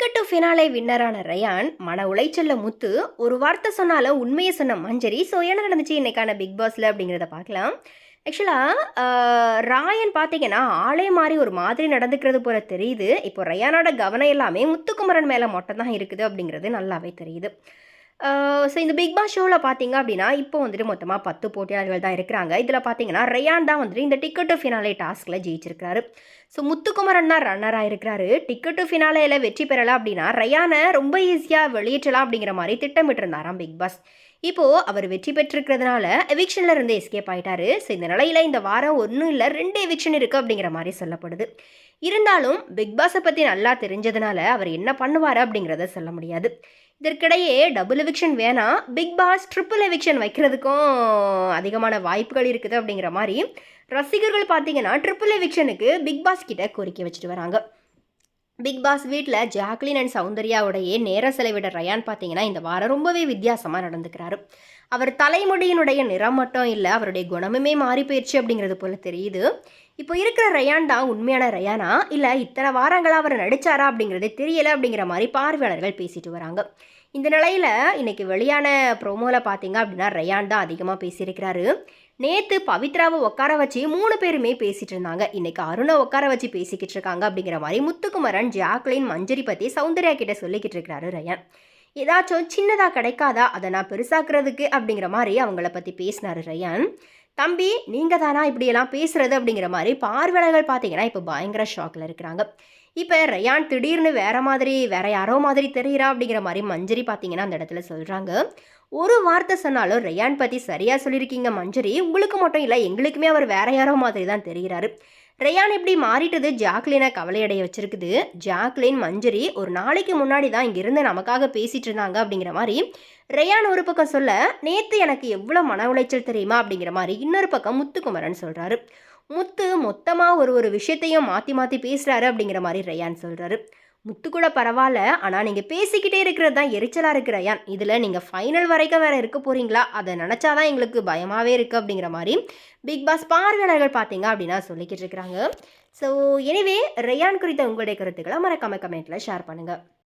Ticket to finale வின்னரான ரயான் மன உளைச்சல்ல முத்து ஒரு வார்த்தை சொன்னாலும் உண்மையை சொன்ன மஞ்சரி. ஸோ என்ன நடந்துச்சு இன்னைக்கான பிக் பாஸில் அப்படிங்கிறத பார்க்கலாம். ஆக்சுவலாக ராயன் பார்த்தீங்கன்னா ஆளே மாதிரி ஒரு மாதிரி நடந்துக்கிறது போல தெரியுது. இப்போ ரயானோட கவனம் எல்லாமே முத்துக்குமரன் மேலே மட்டும் தான் இருக்குது அப்படிங்கிறது நல்லாவே தெரியுது. ஸோ இந்த பிக் பாஸ் ஷோவில் பார்த்தீங்க அப்படின்னா இப்போ வந்துட்டு மொத்தமாக பத்து போட்டியாளர்கள் தான் இருக்கிறாங்க. இதில் பார்த்தீங்கன்னா ரயான் தான் வந்துட்டு இந்த டிக்கெட் டு ஃபினாலே டாஸ்கில் ஜெயிச்சிருக்காரு ஸோ முத்துக்குமரன் தான் ரன்னராக இருக்கிறாரு. டிக்கெட் டு ஃபினாலேயில் வெற்றி பெறலாம் அப்படின்னா ரயானை ரொம்ப ஈஸியாக வெளியேற்றலாம் அப்படிங்கிற மாதிரி திட்டமிட்டிருந்தாராம் பிக் பாஸ் இப்போது அவர் வெற்றி பெற்றிருக்கிறதுனால எவிக்ஷனில் இருந்து எஸ்கேப் ஆகிட்டாரு ஸோ இந்த நிலையில் இந்த வாரம் ஒன்றும் இல்லை ரெண்டு எவிக்ஷன் இருக்குது அப்படிங்கிற மாதிரி சொல்லப்படுது. இருந்தாலும் பிக் பாஸை பற்றி நல்லா தெரிஞ்சதுனால அவர் என்ன பண்ணுவார் அப்படிங்கிறத சொல்ல முடியாது. இதற்கிடையே டபுள் எவிக்ஷன் வேணாம் பிக் பாஸ் ட்ரிபிள் எவிக்ஷன் வைக்கிறதுக்கும் அதிகமான வாய்ப்புகள் இருக்குது அப்படிங்கிற மாதிரி ரசிகர்கள் பார்த்தீங்கன்னா ட்ரிபிள் எவிக்ஷனுக்கு பிக் பாஸ் கிட்ட கோரிக்கை வச்சுட்டு வராங்க. பிக் பாஸ் வீட்டில் ஜாக்லின் அண்ட் சௌந்தர்யாவுடைய நேர செலவிட ரயான் பார்த்தீங்கன்னா இந்த வாரம் ரொம்பவே வித்தியாசமாக நடந்துக்கிறாரு. அவர் தலைமுடியினுடைய நிறம் மட்டும் இல்லை அவருடைய குணமுமே மாறி போயிடுச்சு அப்படிங்கிறது போல தெரியுது. இப்போ இருக்கிற ரயான் தான் உண்மையான ரயானா? இல்லை இத்தனை வாரங்களாக அவர் நடிச்சாரா அப்படிங்கிறதே தெரியலை அப்படிங்கிற மாதிரி பார்வையாளர்கள் பேசிட்டு வராங்க. இந்த நிலையில் இன்றைக்கி வெளியான ப்ரோமோவில் பார்த்தீங்க அப்படின்னா ரயான் தான் அதிகமாக பேசியிருக்கிறாரு. நேற்று பவித்ராவை உட்கார வச்சு மூணு பேருமே பேசிகிட்டு இருந்தாங்க. இன்றைக்கி அருணை உட்கார வச்சு பேசிக்கிட்டு இருக்காங்க அப்படிங்கிற மாதிரி முத்துக்குமரன் ஜாக்லின் மஞ்சரி பற்றி சௌந்தர்யா கிட்ட சொல்லிக்கிட்டு இருக்கிறாரு ரயான். ஏதாச்சும் சின்னதாக கிடைக்காதா அதை நான் பெருசாக்குறதுக்கு அப்படிங்கிற மாதிரி அவங்கள பற்றி பேசினார் ரயான். தம்பி நீங்கள் தானா இப்படியெல்லாம் பேசுகிறது அப்படிங்கிற மாதிரி பார்வையாளர்கள் பார்த்தீங்கன்னா இப்போ பயங்கர ஷாக்கில் இருக்கிறாங்க. இப்போ ரயான் திடீர்னு வேற மாதிரி வேற யாரோ மாதிரி தெரியுறா அப்படிங்கிற மாதிரி மஞ்சரி பார்த்தீங்கன்னா அந்த இடத்துல சொல்கிறாங்க ஒரு வார்த்தை சொன்னாலும் ரயான் பற்றி சரியாக சொல்லியிருக்கீங்க மஞ்சரி. உங்களுக்கு மட்டும் இல்லை எங்களுக்குமே அவர் வேற யாரோ மாதிரி தான் தெரிகிறாரு. ரயான் இப்படி மாறிட்டது? ஜாக்லினை கவலையடைய வச்சிருக்குது. ஜாக்லின் மஞ்சரி ஒரு நாளைக்கு முன்னாடி தான் இங்கிருந்து நமக்காக பேசிகிட்டு இருந்தாங்க அப்படிங்கிற மாதிரி ரயான் ஒரு பக்கம் சொல்ல நேற்று எனக்கு எவ்வளோ மன உளைச்சல் தெரியுமா? அப்படிங்கிற மாதிரி இன்னொரு பக்கம் முத்துக்குமரன் சொல்கிறாரு முத்து மொத்தமாக ஒரு ஒரு விஷயத்தையும் மாற்றி மாற்றி பேசுகிறாரு அப்படிங்கிற மாதிரி ரயான் சொல்கிறாரு முத்து கூட பரவாயில்ல. ஆனால் நீங்கள் பேசிக்கிட்டே இருக்கிறது தான் எரிச்சலாக இருக்கிற. ரயான் இதில் நீங்கள் ஃபைனல் வரைக்கும் வேறு இருக்க போகிறீங்களா அதை நினச்சா தான் எங்களுக்கு பயமாகவே இருக்குது அப்படிங்கிற மாதிரி பிக் பாஸ் பார்வையாளர்கள் பார்த்தீங்க அப்படின்னா சொல்லிக்கிட்டு இருக்கிறாங்க. ஸோ எனிவே ரயான் குறித்த உங்களுடைய கருத்துக்களை மறக்காம கமெண்ட்டில் ஷேர் பண்ணுங்கள்